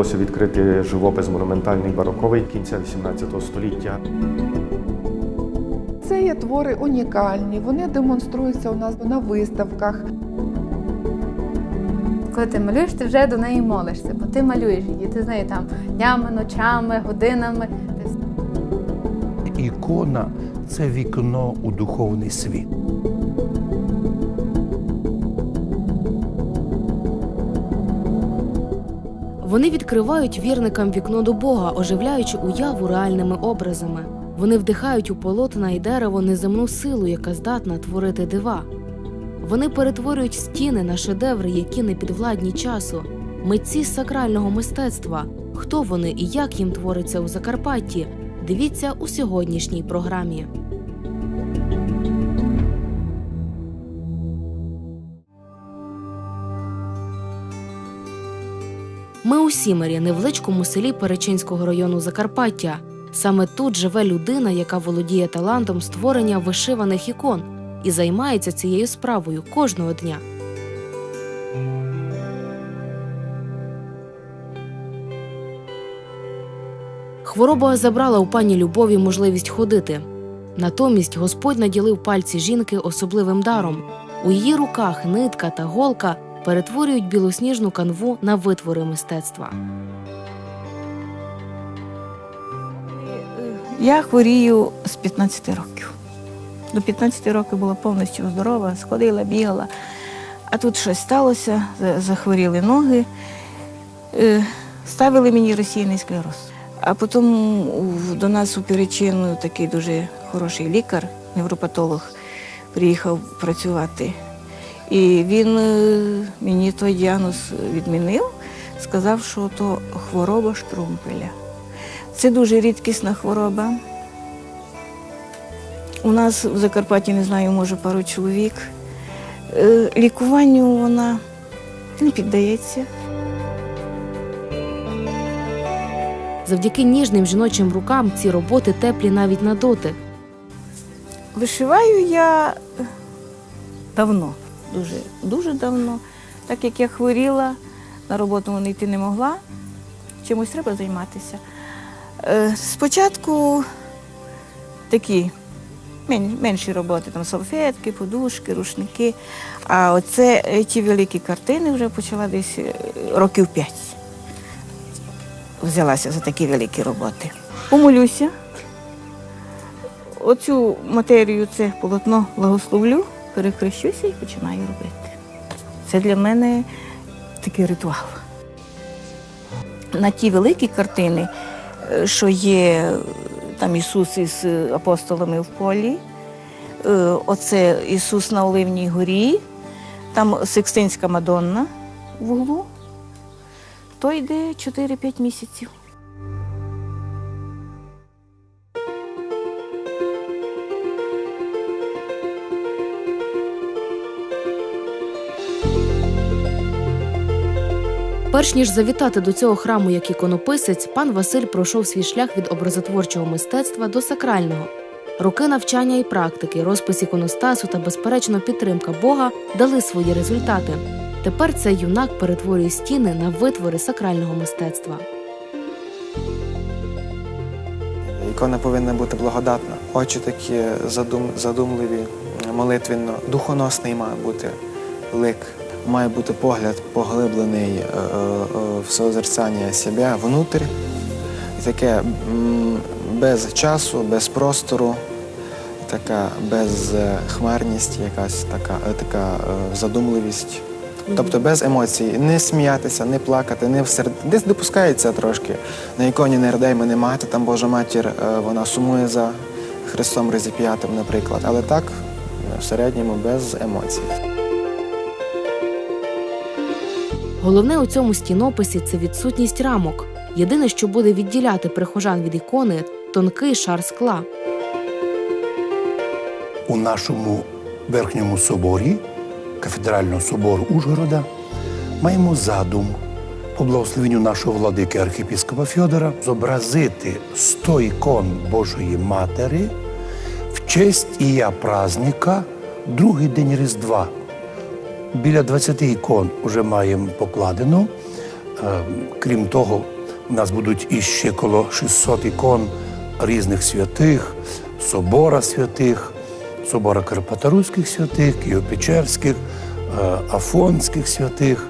вдалося відкрити живопис монументальний бароковий кінця XVIII століття. Це є твори унікальні. Вони демонструються у нас на виставках. Коли ти малюєш, ти вже до неї молишся, бо ти малюєш її. Ти знаєш там днями, ночами, годинами. Ікона це вікно у духовний світ. Вони відкривають вірникам вікно до Бога, оживляючи уяву реальними образами. Вони вдихають у полотна і дерево неземну силу, яка здатна творити дива. Вони перетворюють стіни на шедеври, які не підвладні часу. Митці сакрального мистецтва. Хто вони і як їм твориться у Закарпатті? Дивіться у сьогоднішній програмі. Ми у Сімері, невеличкому селі Перечинського району Закарпаття. Саме тут живе людина, яка володіє талантом створення вишиваних ікон і займається цією справою кожного дня. Хвороба забрала у пані Любові можливість ходити. Натомість Господь наділив пальці жінки особливим даром. У її руках нитка та голка перетворюють білосніжну канву на витвори мистецтва. Я хворію з 15 років. До 15 років була повністю здорова, сходила, бігала. А тут щось сталося, захворіли ноги, Е, ставили мені розсіяний склероз. А потім до нас у Перечину такий дуже хороший лікар, невропатолог, приїхав працювати. І він е, мені той діагноз відмінив, сказав, що то хвороба штрумпеля. Це дуже рідкісна хвороба. У нас в Закарпатті, не знаю, може пару чоловік. Е, Лікуванню вона не піддається. Завдяки ніжним жіночим рукам ці роботи теплі навіть на дотик. Вишиваю я давно, дуже, дуже давно. Так як я хворіла, на роботу не йти не могла, чимось треба займатися. Е, Спочатку такі менші роботи, там салфетки, подушки, рушники. А оце е, ті великі картини вже почала десь е, років п'ять. Взялася за такі великі роботи. Помолюся, оцю матерію, це полотно благословлю, перехрещуся і починаю робити. Це для мене такий ритуал. На ті великі картини, е, що є там Ісус із е, апостолами в полі, е, оце Ісус на Оливній горі, там Сикстинська Мадонна в углу, то йде 4-5 місяців. Перш ніж завітати до цього храму як іконописець, пан Василь пройшов свій шлях від образотворчого мистецтва до сакрального. Роки навчання і практики, розпис іконостасу та безперечно підтримка Бога дали свої результати. Тепер цей юнак перетворює стіни на витвори сакрального мистецтва. Ікона повинна бути благодатна. Очі такі задум, задумливі, молитвенно, духоносний має бути лик. Має бути погляд поглиблений е, е, е, в созерцання себе внутрі. Таке без часу, без простору, така безхмарність, якась така, така задумливість. Тобто без емоцій, не сміятися, не плакати, не всеред... Десь допускається трошки. На іконі не рдай мене мати, там Божа матір, вона сумує за Христом Резіп'ятим, наприклад. Але так, в середньому без емоцій. Головне у цьому стінописі це відсутність рамок. Єдине, що буде відділяти прихожан від ікони тонкий шар скла. У нашому верхньому соборі, кафедрального собору Ужгорода, маємо задум по благословенню нашого владики архіпіскопа Фьодора зобразити 100 ікон Божої Матері в честь ія праздника, другий день Різдва. Біля 20 ікон вже маємо покладено. Е, Крім того, у нас будуть іще коло 600 ікон різних святих, собора святих, собора Карпаторуських святих, Києво-Печерських, е, Афонських святих.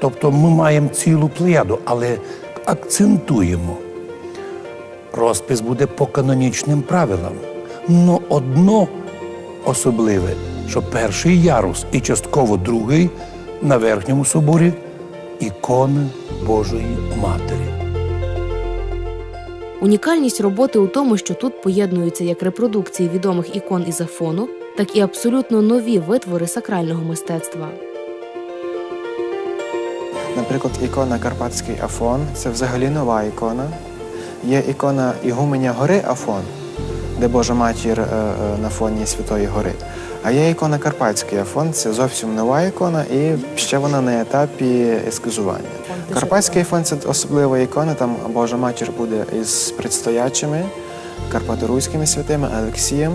Тобто ми маємо цілу плеяду, але акцентуємо. Розпис буде по канонічним правилам. Но одно особливе, що перший ярус і частково другий на верхньому соборі ікони Божої Матері. Унікальність роботи у тому, що тут поєднуються як репродукції відомих ікон із Афону, так і абсолютно нові витвори сакрального мистецтва. Наприклад, ікона Карпатський Афон це взагалі нова ікона. Є ікона Ігуменя гори Афон, де Божа матір е, е, на фоні Святої Гори. А є ікона Карпатський Афон, це зовсім нова ікона, і ще вона на етапі ескізування. Карпатський Афон це особлива ікона, там Божа матір буде із предстоячими карпаторуськими святими Олексієм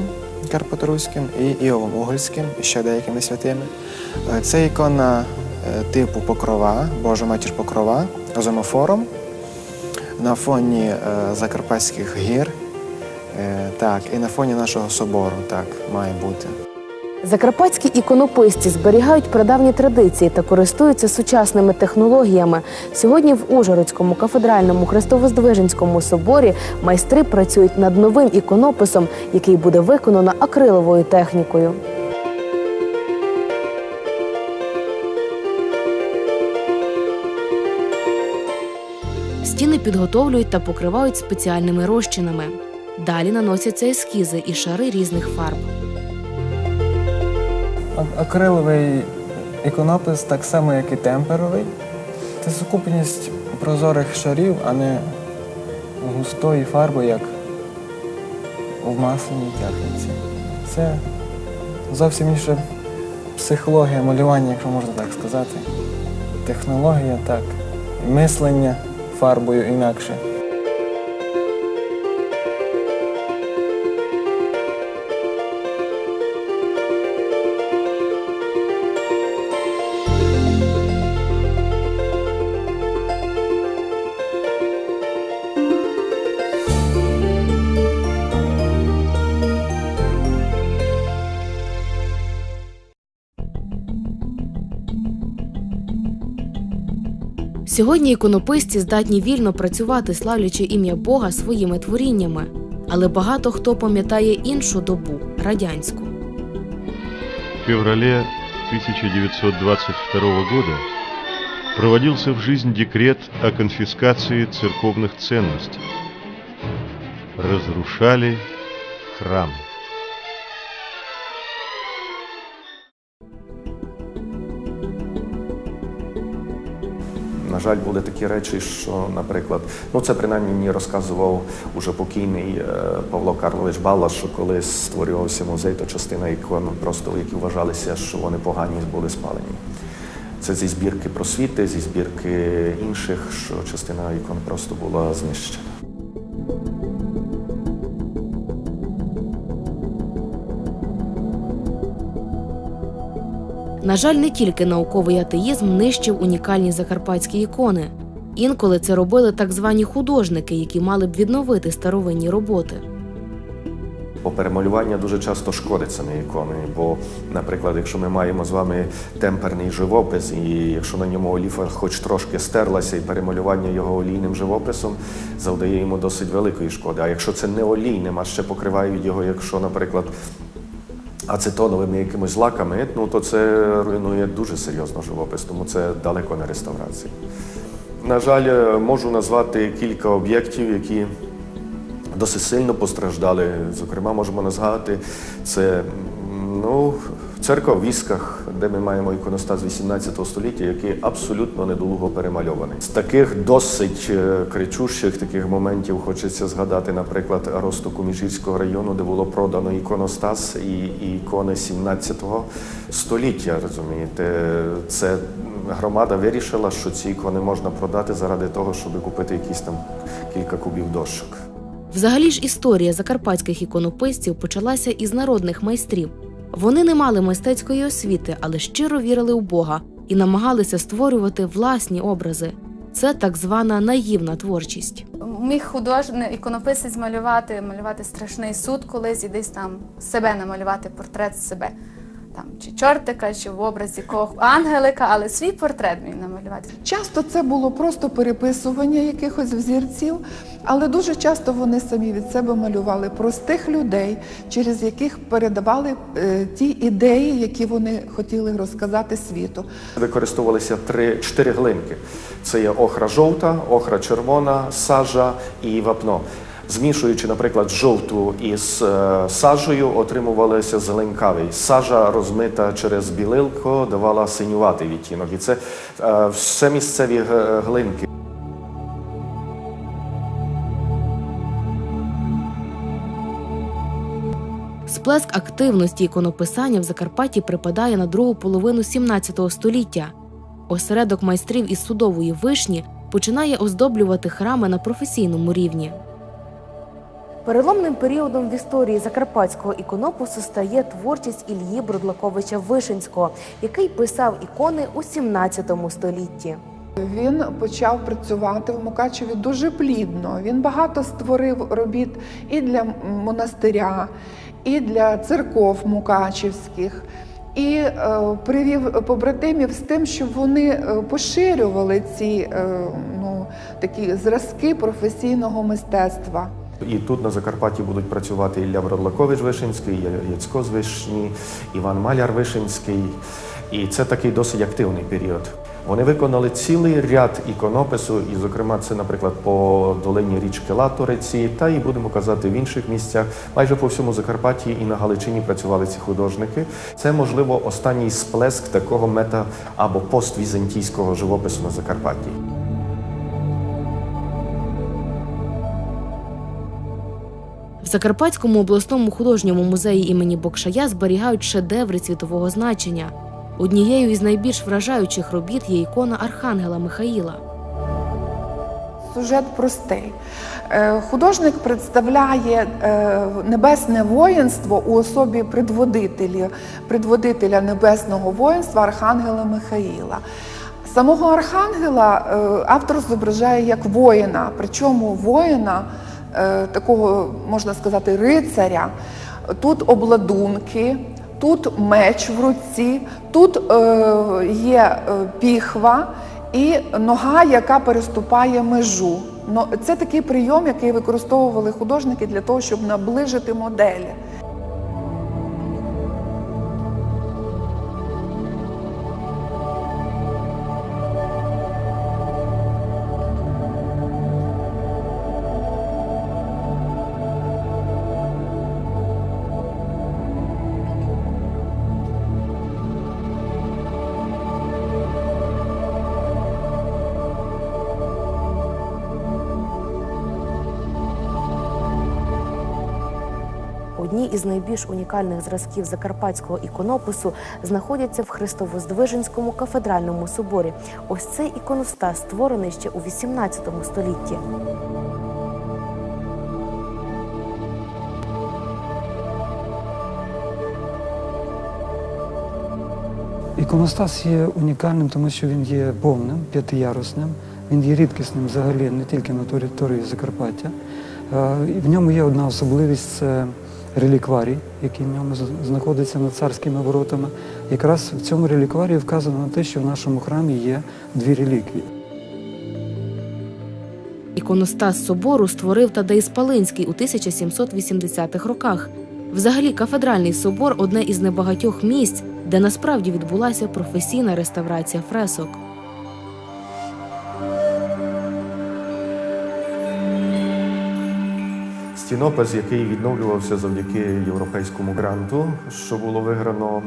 Карпаторуським і Іовом Угольським, і ще деякими святими. Е, Це ікона е, типу покрова, Божа матір покрова з омофором на фоні е, Закарпатських гір. Так, і на фоні нашого собору так має бути. Закарпатські іконописці зберігають прадавні традиції та користуються сучасними технологіями. Сьогодні в Ужгородському кафедральному Христовоздвиженському соборі майстри працюють над новим іконописом, який буде виконано акриловою технікою. Стіни підготовлюють та покривають спеціальними розчинами. Далі наносяться ескізи і шари різних фарб. Акриловий іконопис так само, як і темперовий. Це сукупність прозорих шарів, а не густої фарби, як в масляній техніці. Це зовсім інша психологія малювання, якщо можна так сказати. Технологія так. Мислення фарбою інакше. Сьогодні іконописці здатні вільно працювати, славлячи ім'я Бога своїми творіннями. Але багато хто пам'ятає іншу добу радянську. В феврале 1922 года проводился в жизнь декрет о конфискации церковных ценностей. Разрушали храм. Жаль, були такі речі, що, наприклад, ну це принаймні мені розказував уже покійний е, Павло Карлович Балаш, що коли створювався музей, то частина ікон просто які вважалися, що вони погані, були спалені. Це зі збірки просвіти, зі збірки інших, що частина ікон просто була знищена. На жаль, не тільки науковий атеїзм нищив унікальні закарпатські ікони. Інколи це робили так звані художники, які мали б відновити старовинні роботи. Бо перемалювання дуже часто шкодить самі ікони. Бо, наприклад, якщо ми маємо з вами темперний живопис, і якщо на ньому оліфа хоч трошки стерлася, і перемалювання його олійним живописом завдає йому досить великої шкоди. А якщо це не олійним, а ще покривають його, якщо, наприклад, ацетоновими якимось лаками, ну то це руйнує дуже серйозно живопис, тому це далеко не реставрація. На жаль, е, можу назвати кілька об'єктів, які досить сильно постраждали. Зокрема, можемо назвати це ну, церква в Вісках, де ми маємо іконостас з 18 століття, який абсолютно недолуго перемальований. З таких досить е, кричущих таких моментів хочеться згадати, наприклад, Ростоку Міжгірського району, де було продано іконостас і, і ікони 17 століття. Розумієте, це громада вирішила, що ці ікони можна продати заради того, щоб купити якісь там кілька кубів дощок. Взагалі ж історія закарпатських іконописців почалася із народних майстрів. Вони не мали мистецької освіти, але щиро вірили у Бога і намагалися створювати власні образи. Це так звана наївна творчість. Міг художник, іконописець малювати, малювати страшний суд колись і десь там себе намалювати портрет себе. Там чи чортика, чи в образі кого ангелика, але свій портрет міг намалювати. Часто це було просто переписування якихось взірців, але дуже часто вони самі від себе малювали простих людей, через яких передавали е, ті ідеї, які вони хотіли розказати світу. Використовувалися три чотири глинки: це є охра жовта, охра червона, сажа і вапно. Змішуючи, наприклад, жовту із е, сажею, отримувалося зеленкавий. Сажа розмита через білилко давала синюватий відтінок. І це е, все місцеві глинки. Сплеск активності іконописання в Закарпатті припадає на другу половину 17 століття. Осередок майстрів із судової вишні починає оздоблювати храми на професійному рівні. Переломним періодом в історії закарпатського іконопису стає творчість Ільї Брудлаковича Вишинського, який писав ікони у 17 столітті. Він почав працювати в Мукачеві дуже плідно. Він багато створив робіт і для монастиря, і для церков мукачівських. І е, привів побратимів з тим, щоб вони е, поширювали ці е, ну, такі зразки професійного мистецтва. І тут на Закарпатті будуть працювати Ілля Бродлакович Вишинський, Яцько з Вишні, Іван Маляр Вишинський. І це такий досить активний період. Вони виконали цілий ряд іконопису, і, зокрема, це, наприклад, по долині річки Латориці, та і будемо казати в інших місцях. Майже по всьому Закарпатті і на Галичині працювали ці художники. Це, можливо, останній сплеск такого мета або поствізантійського живопису на Закарпатті. Закарпатському обласному художньому музеї імені Бокшая зберігають шедеври світового значення. Однією із найбільш вражаючих робіт є ікона Архангела Михаїла. Сюжет простий. Е, Художник представляє е, небесне воїнство у особі предводителя, предводителя небесного воїнства Архангела Михаїла. Самого Архангела е, автор зображає як воїна, причому воїна, такого можна сказати, рицаря. Тут обладунки, тут меч в руці, тут е, є е, піхва і нога, яка переступає межу. Це такий прийом, який використовували художники для того, щоб наближити моделі. Одні із найбільш унікальних зразків закарпатського іконопису знаходяться в Христовоздвиженському кафедральному соборі. Ось цей іконостас створений ще у 18 столітті. Іконостас є унікальним, тому що він є повним, п'ятиярусним. Він є рідкісним взагалі не тільки на території Закарпаття. Е, В ньому є одна особливість це релікварій, який в ньому знаходиться над царськими воротами. Якраз в цьому релікварії вказано на те, що в нашому храмі є дві реліквії. Іконостас собору створив Тадей Спалинський у 1780-х роках. Взагалі, кафедральний собор одне із небагатьох місць, де насправді відбулася професійна реставрація фресок. Стінопис, який відновлювався завдяки європейському гранту, що було виграно,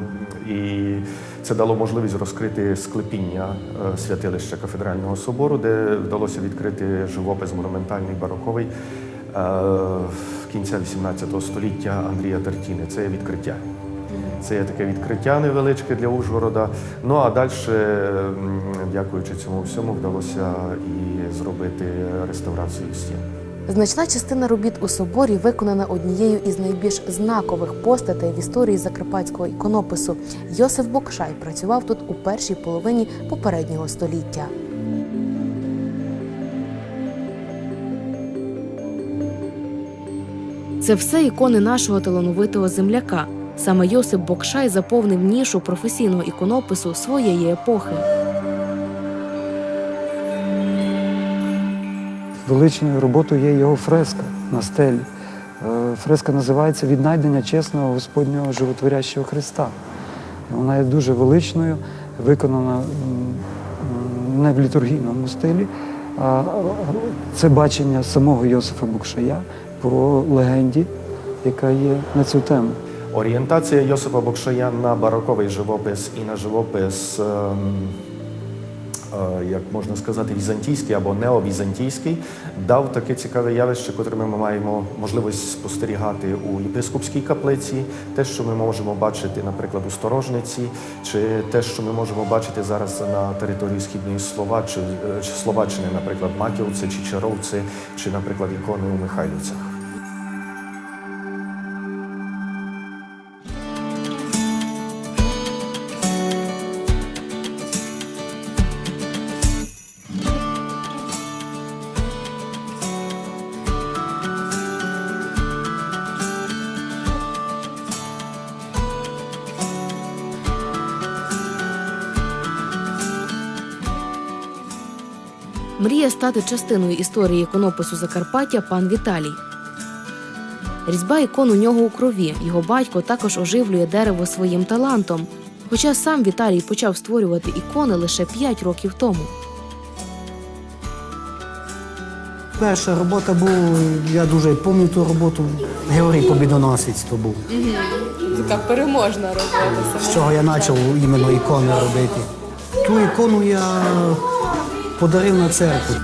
і це дало можливість розкрити склепіння е, святилища кафедрального собору, де вдалося відкрити живопис монументальний бароковий е, кінця XVIII століття Андрія Тертіни. Це є відкриття. Це є таке відкриття невеличке для Ужгорода. Ну а далі, дякуючи цьому всьому, вдалося і зробити реставрацію стін. Значна частина робіт у соборі виконана однією із найбільш знакових постатей в історії закарпатського іконопису. Йосиф Бокшай працював тут у першій половині попереднього століття. Це все ікони нашого талановитого земляка. Саме Йосип Бокшай заповнив нішу професійного іконопису своєї епохи. Величною роботою є його фреска на стелі. Е, Фреска називається Віднайдення чесного Господнього животворящого Христа. Вона є дуже величною, виконана не в літургійному стилі, а це бачення самого Йосифа Букшая по легенді, яка є на цю тему. Орієнтація Йосипа Бокшая на бароковий живопис і на живопис, ем, як можна сказати, візантійський або неовізантійський, дав таке цікаве явище, котре ми маємо можливість спостерігати у єпископській каплиці, те, що ми можемо бачити, наприклад, у Сторожниці, чи те, що ми можемо бачити зараз на території Східної Словаччини, Словаччини, наприклад, Маківці чи Чаровці, чи, наприклад, ікони у Михайлівцях. Мріє стати частиною історії іконопису Закарпаття пан Віталій. Різьба ікон у нього у крові. Його батько також оживлює дерево своїм талантом. Хоча сам Віталій почав створювати ікони лише 5 років тому. Перша робота була, я дуже пам'ятаю ту роботу, Георгій Побідоносець то був. Така переможна робота. З чого я почав іменно ікони робити. Ту ікону я подарив на церкву.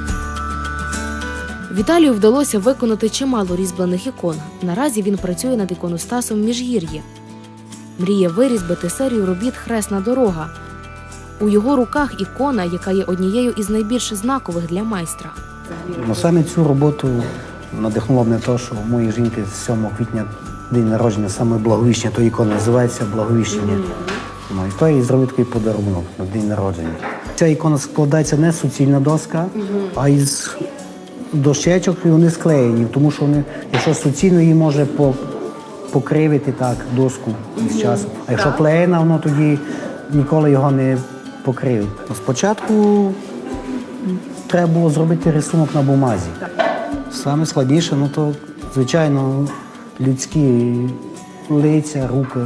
Віталію вдалося виконати чимало різьблених ікон. Наразі він працює над іконостасом Міжгір'ї. Мріє вирізбити серію робіт Хресна дорога. У його руках ікона, яка є однією із найбільш знакових для майстра. Ну, саме цю роботу надихнуло мене те, що у моєї жінки 7 квітня день народження, саме благовіщення, то ікона називається благовіщення. Ну, і то я їй зробив такий подарунок на день народження. Ця ікона складається не суцільна доска, а із дощечок, і вони склеєні, тому що вони, якщо суцільно її може по, покривити так доску з часом. А якщо клеєна, воно тоді ніколи його не покриє. Спочатку треба було зробити рисунок на бумазі. Саме складніше, ну то, звичайно, людські лиця, руки.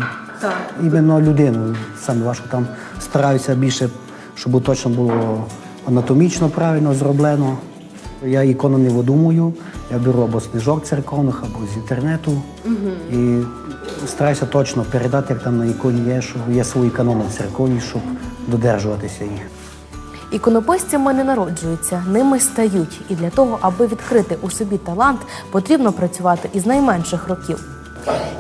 Іменно людину. Саме важко там стараюся більше, щоб точно було анатомічно правильно зроблено. Я ікону не видумую, я беру або з книжок церковних, або з інтернету. І стараюся точно передати, як там на іконі є, що є свої канони церковні, щоб додержуватися їх. Іконописцями не народжуються, ними стають. І для того, аби відкрити у собі талант, потрібно працювати із найменших років.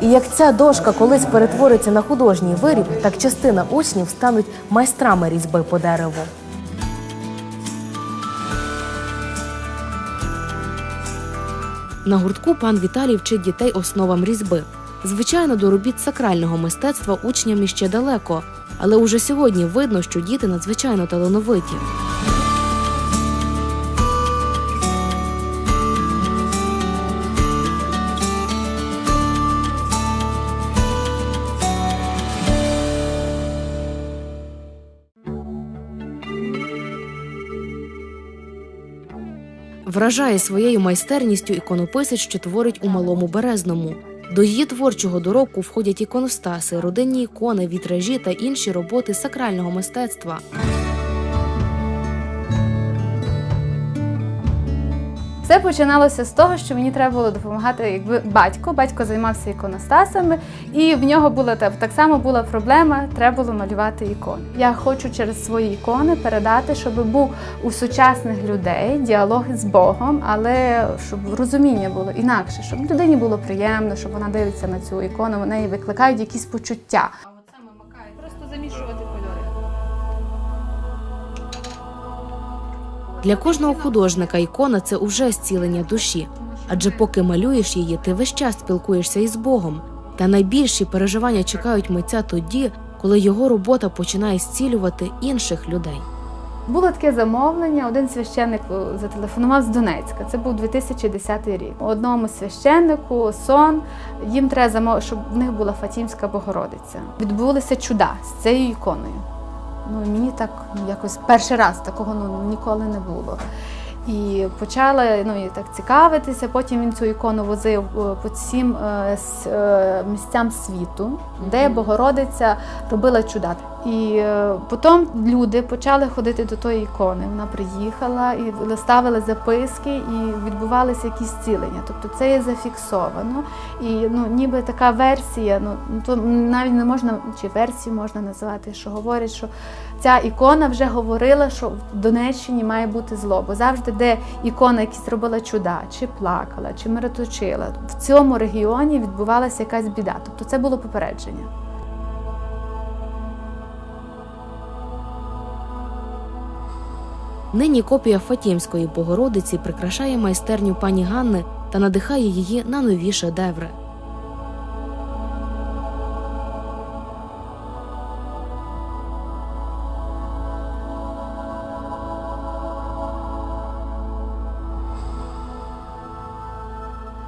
І як ця дошка колись перетвориться на художній виріб, так частина учнів стануть майстрами різьби по дереву. На гуртку пан Віталій вчить дітей основам різьби. Звичайно, до робіт сакрального мистецтва учням іще далеко, але уже сьогодні видно, що діти надзвичайно талановиті. Вражає своєю майстерністю іконописець, що творить у малому березному. До її творчого доробку входять іконостаси, родинні ікони, вітражі та інші роботи сакрального мистецтва. Все починалося з того, що мені треба було допомагати, якби батько. Батько займався іконостасами, і в нього була так, само була проблема, треба було малювати ікони. Я хочу через свої ікони передати, щоб був у сучасних людей діалог з Богом, але щоб розуміння було інакше, щоб людині було приємно, щоб вона дивиться на цю ікону, в неї викликають якісь почуття. Для кожного художника ікона це уже зцілення душі. Адже поки малюєш її, ти весь час спілкуєшся із Богом. Та найбільші переживання чекають митця тоді, коли його робота починає зцілювати інших людей. Було таке замовлення. Один священник е, зателефонував з Донецька. Це був 2010 рік. Одному священнику сон їм треба замов... щоб в них була Фатімська Богородиця. Відбулися чуда з цією іконою. Ну мені так якось перший раз такого ну ніколи не було. І почала ну, і так цікавитися. Потім він цю ікону возив е, по всім е, е, місцям світу, де Богородиця робила чуда. І потім люди почали ходити до тої ікони. Вона приїхала і ставили записки, і відбувалися якісь зцілення. Тобто це є зафіксовано. І ну, ніби така версія, ну то навіть не можна, чи версію можна називати, що говорять, що ця ікона вже говорила, що в Донеччині має бути зло. Бо завжди, де ікона якісь робила чуда, чи плакала, чи мироточила, в цьому регіоні відбувалася якась біда. Тобто це було попередження. Нині копія Фатімської Богородиці прикрашає майстерню пані Ганни та надихає її на нові шедеври.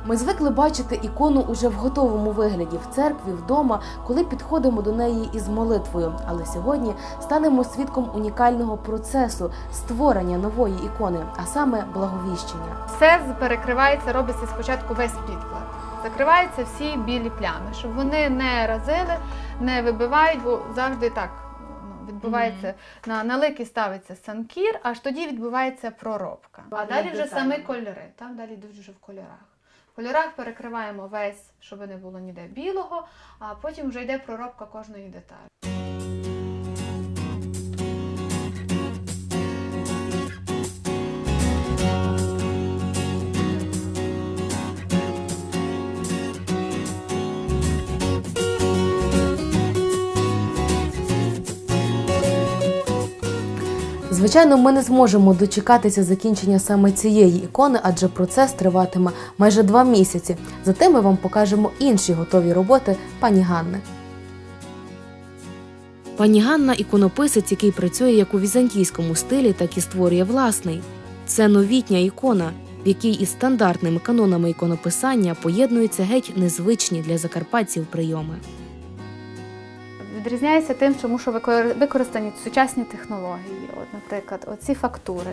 Ми звикли бачити ікону уже в готовому вигляді в церкві, вдома, коли підходимо до неї із молитвою. Але сьогодні станемо свідком унікального процесу створення нової ікони, а саме благовіщення. Все перекривається, робиться спочатку весь підклад. Закриваються всі білі плями, щоб вони не разили, не вибивають, бо завжди так ну, відбувається. На, на лики ставиться санкір, аж тоді відбувається проробка. А далі вже самі кольори. Там далі йдуть вже в кольорах. Кольорах перекриваємо весь, щоб не було ніде білого, а потім вже йде проробка кожної деталі. Звичайно, ми не зможемо дочекатися закінчення саме цієї ікони, адже процес триватиме майже два місяці. Зате ми вам покажемо інші готові роботи пані Ганни. Пані Ганна іконописець, який працює як у візантійському стилі, так і створює власний. Це новітня ікона, в якій із стандартними канонами іконописання поєднуються геть незвичні для закарпатців прийоми. Відрізняється тим, що викор- використані сучасні технології. От, наприклад, оці фактури.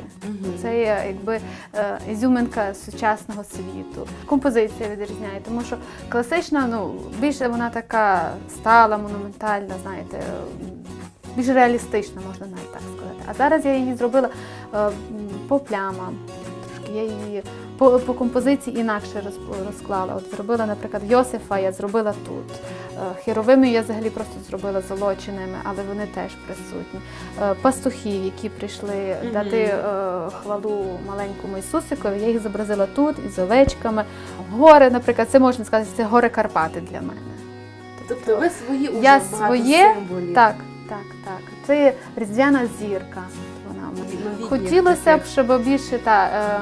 Це є якби е, ізюминка сучасного світу. Композиція відрізняє, тому що класична, ну більше вона така стала, монументальна, знаєте, більш реалістична, можна навіть так сказати. А зараз я її зробила е, по плямам. Трошки я її по, по композиції інакше роз- розклала. От зробила, наприклад, Йосифа, я зробила тут. Е, Херовими я взагалі просто зробила золоченими, але вони теж присутні. Е, Пастухів, які прийшли дати е, хвалу маленькому Ісусикові, я їх зобразила тут із овечками. Гори, наприклад, це можна сказати, це гори Карпати для мене. Тобто ви свої уже Я багато своє, символів. Так, так, так. Це різдвяна зірка. Вона. Хотілося б, щоб більше та, е,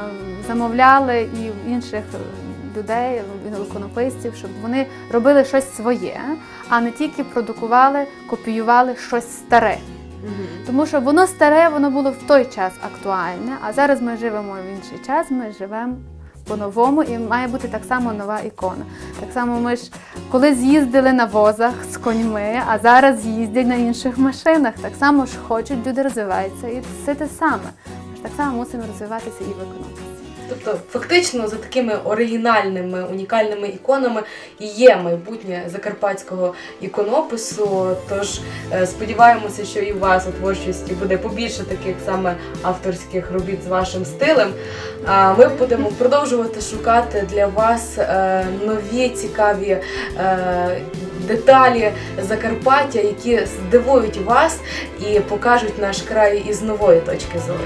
замовляли і інших людей, іконописців, щоб вони робили щось своє, а не тільки продукували, копіювали щось старе. Тому що воно старе, воно було в той час актуальне, а зараз ми живемо в інший час, ми живемо по-новому і має бути так само нова ікона. Так само ми ж колись їздили на возах з коньми, а зараз їздять на інших машинах. Так само ж хочуть, люди розвиваються і все те саме. Так само мусимо розвиватися і в. Тобто, фактично, за такими оригінальними, унікальними іконами і є майбутнє закарпатського іконопису. Тож е, сподіваємося, що і у вас у творчості буде побільше таких саме авторських робіт з вашим стилем. А ми будемо продовжувати шукати для вас е, нові цікаві. е, Деталі Закарпаття, які здивують вас і покажуть наш край із нової точки зору.